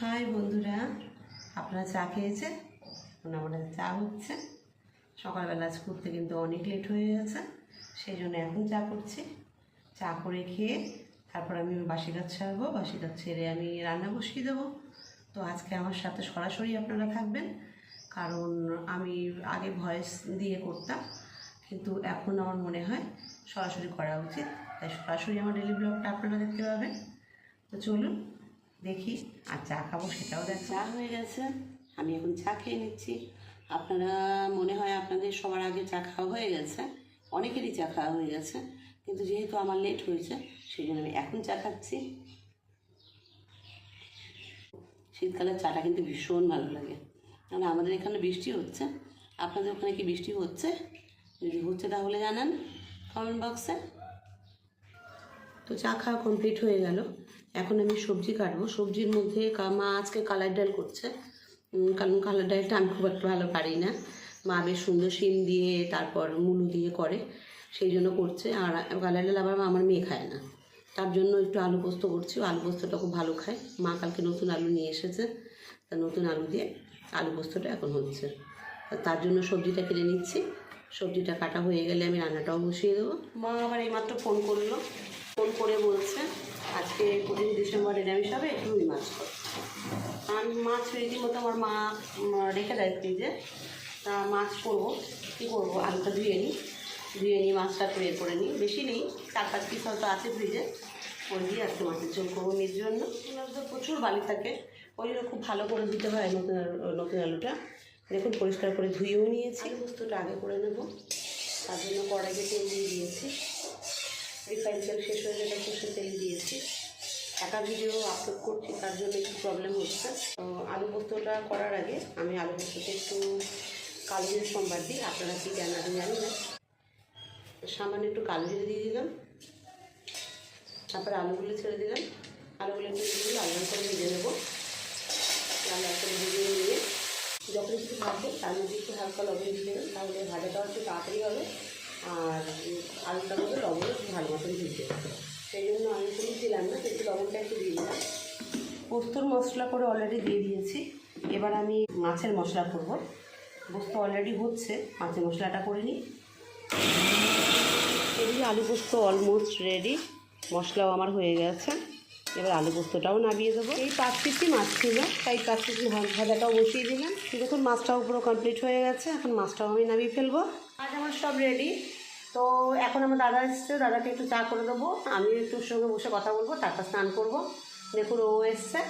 High বন্ধুরা, আপনারা চা খেয়েছেন? এখন আমাদের চা হচ্ছে। সকালবেলা আজ করতে কিন্তু অনেক লেট হয়ে গেছে, সেই জন্য এখন চা করছি। চা করে খেয়ে তারপর আমি বাসি কাজ ছাড়বো, বাসি কাজ ছেড়ে আমি রান্না বসিয়ে দেবো। তো আজকে আমার সাথে সরাসরি আপনারা থাকবেন, কারণ আমি আগে ভয়েস দিয়ে করতাম, কিন্তু এখন আমার মনে হয় সরাসরি করা উচিত। তাই সরাসরি আমার ডেলি ব্লগটা আপনারা দেখতে পাবেন। তো চলুন দেখি আর চা খাব সেটাও দেখ। চা হয়ে গেছে, আমি এখন চা খেয়ে নিচ্ছি। আপনারা, মনে হয় আপনাদের সবার আগে চা খাওয়া হয়ে গেছে, অনেকেরই চা খাওয়া হয়ে গেছে, কিন্তু যেহেতু আমার লেট হয়েছে সেই জন্য আমি এখন চা খাচ্ছি। শীতকালের চাটা কিন্তু ভীষণ ভালো লাগে। কারণ আমাদের এখানে বৃষ্টি হচ্ছে, আপনাদের ওখানে কি বৃষ্টি হচ্ছে? যদি হচ্ছে তাহলে জানান কমেন্ট বক্সে তো চা খাওয়া কমপ্লিট হয়ে গেল। এখন আমি সবজি কাটবো। সবজির মধ্যে মা আজকে কালার ডাল করছে। কারণ কালার ডালটা আমি খুব একটা ভালো পারি না। মা বেশ সুন্দর শিম দিয়ে, তারপর মুলু দিয়ে করে, সেই জন্য করছে। আর কালার ডাল আবার আমার মেয়ে খায় না। তার জন্য একটু আলু পোস্ত করছি। আলু পোস্তটা খুব ভালো খায়। মা কালকে নতুন আলু নিয়ে এসেছে। তা নতুন আলু দিয়ে আলু পোস্তটা এখন হচ্ছে। তার জন্য সবজিটা কেটে নিচ্ছি। সবজিটা কাটা হয়ে গেলে আমি রান্নাটাও বসিয়ে দেবো। মা আবার এইমাত্র ফোন করল। ফোন করে বলছে, আজকে পঁচিশ ডিসেম্বর নিরামিষ হবে, রুই মাছ আমি মাছ রীতিমতো আমার মা রেখে দেয় ফ্রিজে। তা মাছ করব, কী করব? আলুটা ধুয়ে নিই ধুয়ে নিই, মাছটা এ করে নিই। বেশি নেই, চার পাঁচ পিস হয়তো আছে ফ্রিজে। ওই দিয়ে আজকে মাছের ঝোল করব মেয়ের জন্য। তো প্রচুর বালি থাকে। ওই জন্য খুব ভালো করে দিতে হয় নতুন নতুন আলুটা। দেখুন, পরিষ্কার করে ধুয়েও নিয়েছি। বস্তুটা আগে করে নেব। তার জন্য কড়াইতে তেল দিয়ে দিয়েছি। রিফাইন শেষ হয়ে গেলে সর্ষের তেল দিয়েছি। একা ভিডিও আপলোড করছি, তার জন্য একটু প্রবলেম হচ্ছে। তো আলু পোস্তটা করার আগে আমি আলু পোস্ততে একটু কালো জিরে দিই আপনারা কি আমি জানি না। সামান্য একটু কালো জিরে দিয়ে দিলাম। তারপরে আলুগুলো ছেড়ে দিলাম। আলুগুলো একটু দিয়ে লাল করে ভেজে নেব। লাল লাল করে ভেজে নিয়ে যখন একটু ভাজবে, তার মধ্যে একটু হালকা লবণ দিয়ে দেবেন তাহলে ভাজাটাও একটু তাড়াতাড়ি হবে। আর আলুটা মধ্যে লবণও ভালো মতন দিতে সেই জন্য আমি কোনো দিলাম না, কিন্তু লবণটা একটু দিয়ে দিলাম। পোস্তর মশলা করে অলরেডি দিয়ে দিয়েছি। এবার আমি মাছের মশলা করব। পোস্ত অলরেডি হচ্ছে, মাছের মশলাটা করে নিই। এদিকে আলু পোস্ত অলমোস্ট রেডি মশলাও আমার হয়ে গেছে। এবার আলু পোস্তটাও নামিয়ে দেবো। এই পাঁচ পিসি মাছ ছিল, তাই পাঁচ পিসি ভাজাটাও বসিয়ে দিলাম। দেখুন, মাছটাও পুরো কমপ্লিট হয়ে গেছে, এখন মাছটাও আমি নামিয়ে ফেলব। আজ আমার সব রেডি তো এখন আমার দাদা এসছে, দাদাকে একটু চা করে দেবো। আমি একটু সঙ্গে বসে কথা বলব, তারপর স্নান করব। দেখুন, ও এসছে।